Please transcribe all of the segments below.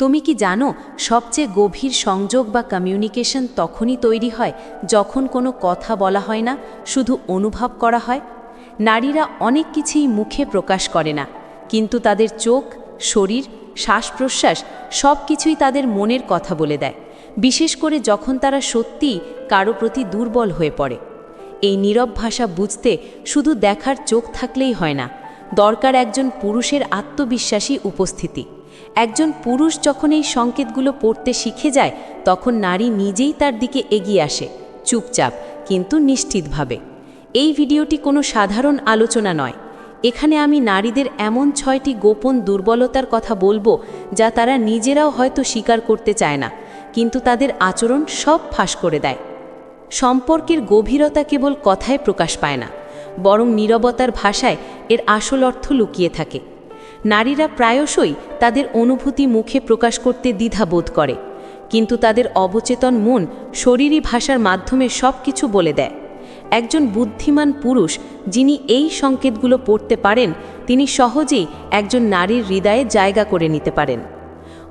তুমি কি জানো, সবচেয়ে গভীর সংযোগ বা কমিউনিকেশন তখনই তৈরি হয় যখন কোনো কথা বলা হয় না, শুধু অনুভব করা হয়? নারীরা অনেক কিছুই মুখে প্রকাশ করে না, কিন্তু তাদের চোখ, শরীর শ্বাস প্রশ্বাস সব কিছুই তাদের মনের কথা বলে দেয়, বিশেষ করে যখন তারা সত্যিই কারও প্রতি দুর্বল হয়ে পড়ে। এই নীরব ভাষা বুঝতে শুধু দেখার চোখ থাকলেই হয় না, দরকার একজন পুরুষের আত্মবিশ্বাসী উপস্থিতি। একজন পুরুষ যখন এই সংকেতগুলো পড়তে শিখে যায়, তখন নারী নিজেই তার দিকে এগিয়ে আসে, চুপচাপ, কিন্তু নিশ্চিতভাবে। এই ভিডিওটি কোনো সাধারণ আলোচনা নয়। এখানে আমি নারীদের এমন ছয়টি গোপন দুর্বলতার কথা বলব, যা তারা নিজেরাও হয়তো স্বীকার করতে চায় না, কিন্তু তাদের আচরণ সব ফাঁস করে দেয়। সম্পর্কের গভীরতা কেবল কথায় প্রকাশ পায় না, বরং নীরবতার ভাষায় এর আসল অর্থ লুকিয়ে থাকে। নারীরা প্রায়শই তাদের অনুভূতি মুখে প্রকাশ করতে দ্বিধাবোধ করে। কিন্তু তাদের অবচেতন মন শরীরী ভাষার মাধ্যমে সব কিছু বলে দেয়। একজন বুদ্ধিমান পুরুষ যিনি এই সংকেতগুলো পড়তে পারেন, তিনি সহজেই একজন নারীর হৃদয়ে জায়গা করে নিতে পারেন।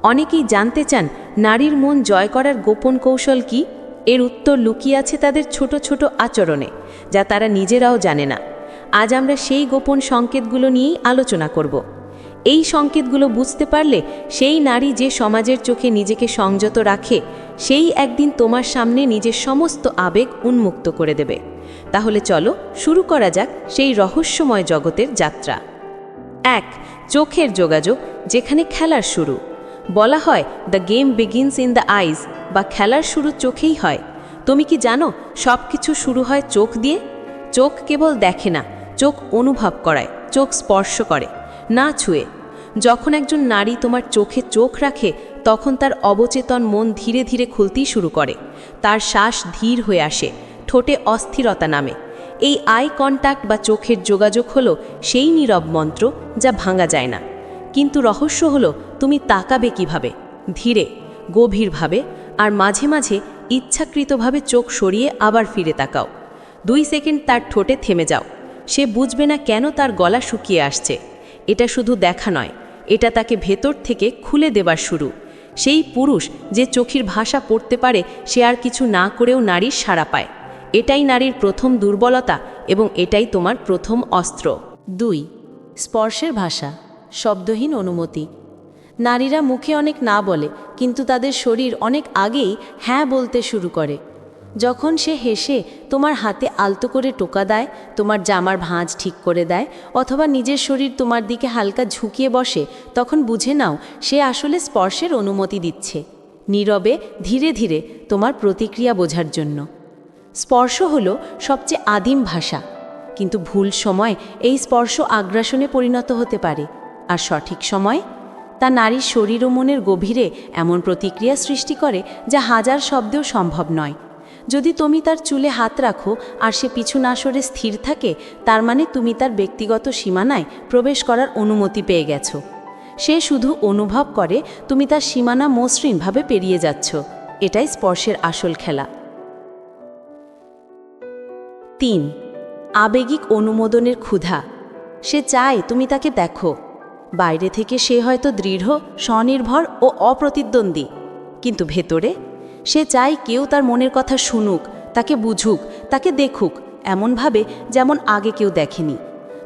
অনেকেই জানতে চান, নারীর মন জয় করার গোপন কৌশল কি? এর উত্তর লুকিয়ে আছে তাদের ছোট ছোট আচরণে, যা তারা নিজেরাও জানে না। আজ আমরা সেই গোপন সংকেতগুলো নিয়েই আলোচনা করব। এই সংকেতগুলো বুঝতে পারলে সেই নারী যে সমাজের চোখে নিজেকে সংযত রাখে, সেই একদিন তোমার সামনে নিজের সমস্ত আবেগ উন্মুক্ত করে দেবে। তাহলে চলো শুরু করা যাক সেই রহস্যময় জগতের যাত্রা। এক, চোখের যোগাযোগ, যেখানে খেলার শুরু। বলা হয়, the game begins in the eyes বা খেলার শুরু চোখেই হয় তুমি কি জানো সব কিছু শুরু হয় চোখ দিয়ে? চোখ কেবল দেখে না, চোখ অনুভব করায়, চোখ স্পর্শ করে। না ছুঁয়ে। যখন একজন নারী তোমার চোখে চোখ রাখে, তখন তার অবচেতন মন ধীরে ধীরে খুলতেই শুরু করে। তার শ্বাস ধীর হয়ে আসে, ঠোঁটে অস্থিরতা নামে। এই আই কন্ট্যাক্ট বা চোখের যোগাযোগ হলো সেই নীরব মন্ত্র যা ভাঙা যায় না। কিন্তু রহস্য হলো, তুমি তাকাবে কীভাবে? ধীরে, গভীরভাবে, আর মাঝে মাঝে ইচ্ছাকৃতভাবে চোখ সরিয়ে আবার ফিরে তাকাও। দুই সেকেন্ড তার ঠোঁটে থেমে যাও। সে বুঝবে না কেন তার গলা শুকিয়ে আসছে। এটা শুধু দেখা নয়, এটা তাকে ভেতর থেকে খুলে দেবার শুরু। সেই পুরুষ যে চোখের ভাষা পড়তে পারে, সে আর কিছু না করেও নারীর সাড়া পায়। এটাই নারীর প্রথম দুর্বলতা এবং এটাই তোমার প্রথম অস্ত্র। দুই, স্পর্শের ভাষা, শব্দহীন অনুমতি। নারীরা মুখে অনেক না বলে, কিন্তু তাদের শরীর অনেক আগেই হ্যাঁ বলতে শুরু করে। যখন সে হেসে তোমার হাতে আলতো করে টোকা দেয়, তোমার জামার ভাঁজ ঠিক করে দেয়, অথবা নিজের শরীর তোমার দিকে হালকা ঝুঁকিয়ে বসে, তখন বুঝে নাও সে আসলে স্পর্শের অনুমতি দিচ্ছে। নীরবে, ধীরে ধীরে তোমার প্রতিক্রিয়া বোঝার জন্য। স্পর্শ হলো সবচেয়ে আদিম ভাষা, কিন্তু ভুল সময় এই স্পর্শ আগ্রাসনে পরিণত হতে পারে। আর সঠিক সময়? তা নারীর শরীর ও মনের গভীরে এমন প্রতিক্রিয়া সৃষ্টি করে যা হাজার শব্দেও সম্ভব নয়। যদি তুমি তার চুলে হাত রাখো আর সে পিছু না সরে স্থির থাকে, তার মানে তুমি তার ব্যক্তিগত সীমানায় প্রবেশ করার অনুমতি পেয়ে গেছো। সে শুধু অনুভব করে, তুমি তার সীমানা মসৃণভাবে পেরিয়ে যাচ্ছ। এটাই স্পর্শের আসল খেলা। তিন, আবেগিক অনুমোদনের ক্ষুধা। সে চায় তুমি তাকে দেখো। বাইরে থেকে সে হয়তো দৃঢ়, স্বনির্ভর ও অপ্রতিদ্বন্দ্বী। কিন্তু ভেতরে সে চায় কেউ তার মনের কথা শুনুক, তাকে বুঝুক, তাকে দেখুক, এমনভাবে যেমন আগে কেউ দেখেনি।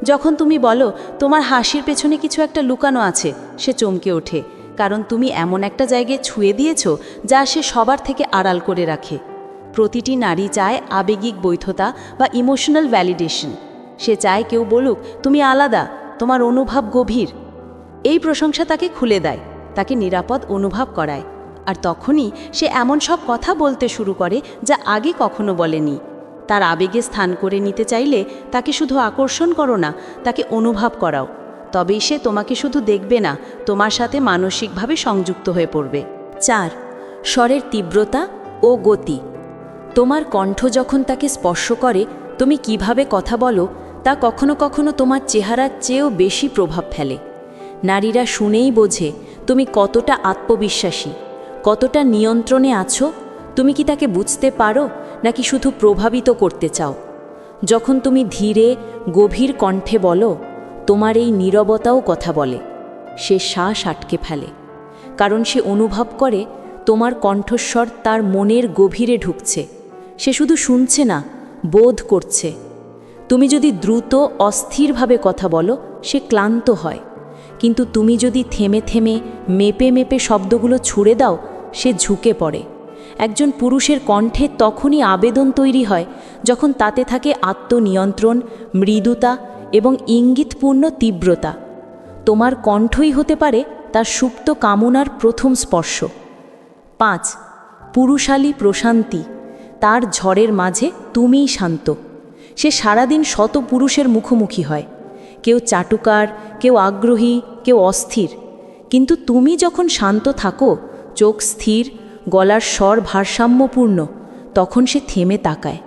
যখন তুমি বলো, তোমার হাসির পেছনে কিছু একটা লুকানো আছে, সে চমকে ওঠে, কারণ তুমি এমন একটা জায়গায় ছুঁয়ে দিয়েছ, যা সে সবার থেকে আড়াল করে রাখে। প্রতিটি নারী চায় আবেগিক বৈধতা বা ইমোশনাল ভ্যালিডেশন সে চায় কেউ বলুক, তুমি আলাদা, তোমার অনুভব গভীর। এই প্রশংসা তাকে খুলে দেয়, তাকে নিরাপদ অনুভব করায়। আর তখনই সে এমন সব কথা বলতে শুরু করে যা আগে কখনো বলেনি। তার আবেগে স্থান করে নিতে চাইলে তাকে শুধু আকর্ষণ করো না, তাকে অনুভব করাও। তবেই সে তোমাকে শুধু দেখবে না, তোমার সাথে মানসিকভাবে সংযুক্ত হয়ে পড়বে। চার, স্বরের তীব্রতা ও গতি। তোমার কণ্ঠ যখন তাকে স্পর্শ করে, তুমি কীভাবে কথা বলো, তা কখনো কখনো তোমার চেহারার চেয়েও বেশি প্রভাব ফেলে। নারীরা শুনেই বোঝে, তুমি কতটা আত্মবিশ্বাসী। কতটা নিয়ন্ত্রণে আছো? তুমি কি তাকে বুঝতে পারো, নাকি শুধু প্রভাবিত করতে চাও? যখন তুমি ধীরে, গভীর কণ্ঠে বলো, তোমার এই নীরবতাও কথা বলে। সে শ্বাস আটকে ফেলে। কারণ সে অনুভব করে, তোমার কণ্ঠস্বর তার মনের গভীরে ঢুকছে। সে শুধু শুনছে না, বোধ করছে। তুমি যদি দ্রুত, অস্থিরভাবে কথা বলো, সে ক্লান্ত হয়। কিন্তু তুমি যদি থেমে থেমে, মেপে মেপে শব্দগুলো ছুড়ে দাও সে ঝুঁকে পড়ে। একজন পুরুষের কণ্ঠে তখনই আবেদন তৈরি হয়, যখন তাতে থাকে আত্মনিয়ন্ত্রণ, মৃদুতা এবং ইঙ্গিতপূর্ণ তীব্রতা। তোমার কণ্ঠই হতে পারে তার সুপ্ত কামনার প্রথম স্পর্শ। পাঁচ, পুরুষালী প্রশান্তি। তার ঝড়ের মাঝে তুমিই শান্ত। সে সারাদিন শত পুরুষের মুখোমুখি হয়। কেউ চাটুকার, কেউ আগ্রহী, কেউ অস্থির। কিন্তু তুমি যখন শান্ত থাকো চোখ স্থির, গলার স্বর ভারসাম্যপূর্ণ, তখন সে থেমে তাকায়।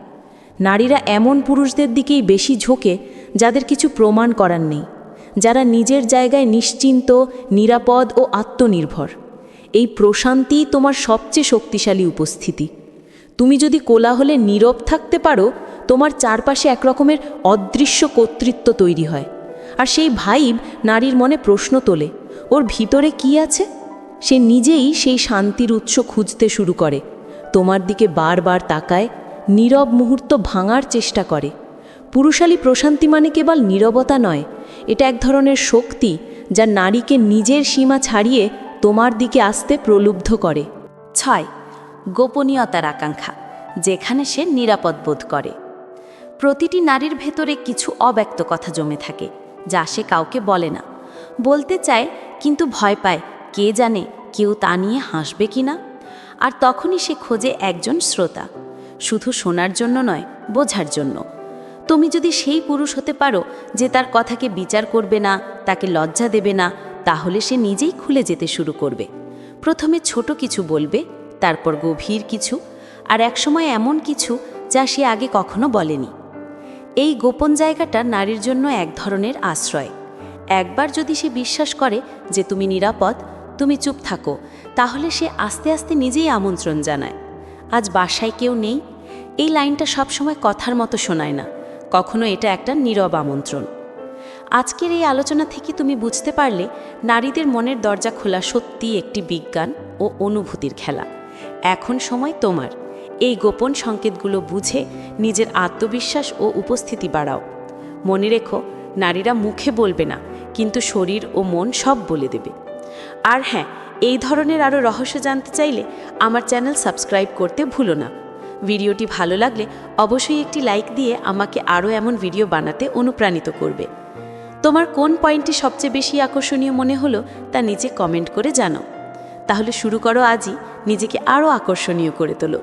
নারীরা এমন পুরুষদের দিকেই বেশি ঝোঁকে, যাদের কিছু প্রমাণ করার নেই, যারা নিজের জায়গায় নিশ্চিন্ত, নিরাপদ ও আত্মনির্ভর। এই প্রশান্তিই তোমার সবচেয়ে শক্তিশালী উপস্থিতি। তুমি যদি কোলাহলে নীরব থাকতে পারো, তোমার চারপাশে একরকমের অদৃশ্য কর্তৃত্ব তৈরি হয়। আর সেই ভাইব নারীর মনে প্রশ্ন তোলে, ওর ভিতরে কি আছে? সে নিজেই সেই শান্তির উৎস খুঁজতে শুরু করে। তোমার দিকে বারবার তাকায়, নীরব মুহূর্ত ভাঙার চেষ্টা করে। পুরুষালী প্রশান্তি মানে কেবল নীরবতা নয়, এটা এক ধরনের শক্তি যা নারীকে নিজের সীমা ছাড়িয়ে তোমার দিকে আসতে প্রলুব্ধ করে। ছয়, গোপনীয়তার আকাঙ্ক্ষা, যেখানে সে নিরাপদ বোধ করে। প্রতিটি নারীর ভেতরে কিছু অব্যক্ত কথা জমে থাকে, যা সে কাউকে বলে না। বলতে চায়, কিন্তু ভয় পায় কে জানে কেউ তা নিয়ে হাসবে কি না? আর তখনই সে খোঁজে একজন শ্রোতা। শুধু শোনার জন্য নয়, বোঝার জন্য। তুমি যদি সেই পুরুষ হতে পারো যে তার কথাকে বিচার করবে না, তাকে লজ্জা দেবে না, তাহলে সে নিজেই খুলে যেতে শুরু করবে। প্রথমে ছোট কিছু বলবে, তারপর গভীর কিছু, আর একসময় এমন কিছু যা সে আগে কখনো বলেনি। এই গোপন জায়গাটা নারীর জন্য এক ধরনের আশ্রয়। একবার যদি সে বিশ্বাস করে যে তুমি নিরাপদ তুমি চুপ থাকো, তাহলে সে আস্তে আস্তে নিজেই আমন্ত্রণ জানায়। আজ বাসায় কেউ নেই, এই লাইনটা সবসময় কথার মতো শোনায় না, কখনো এটা একটা নীরব আমন্ত্রণ। আজকের এই আলোচনা থেকে তুমি বুঝতে পারলে নারীদের মনের দরজা খোলা সত্যিই একটি বিজ্ঞান ও অনুভূতির খেলা। এখন সময় তোমার, এই গোপন সংকেতগুলো বুঝে নিজের আত্মবিশ্বাস ও উপস্থিতি বাড়াও। মনে রেখো, নারীরা মুখে বলবে না, কিন্তু শরীর ও মন সব বলে দেবে। আর হ্যাঁ এই ধরনের আরও রহস্য জানতে চাইলে আমার চ্যানেল সাবস্ক্রাইব করতে ভুলো না। ভিডিওটি ভালো লাগলে অবশ্যই একটি লাইক দিয়ে আমাকে আরও এমন ভিডিও বানাতে অনুপ্রাণিত করবে। তোমার কোন পয়েন্টটি সবচেয়ে বেশি আকর্ষণীয় মনে হলো তা নিজে কমেন্ট করে জানো তাহলে শুরু করো আজই, নিজেকে আরও আকর্ষণীয় করে তোলো।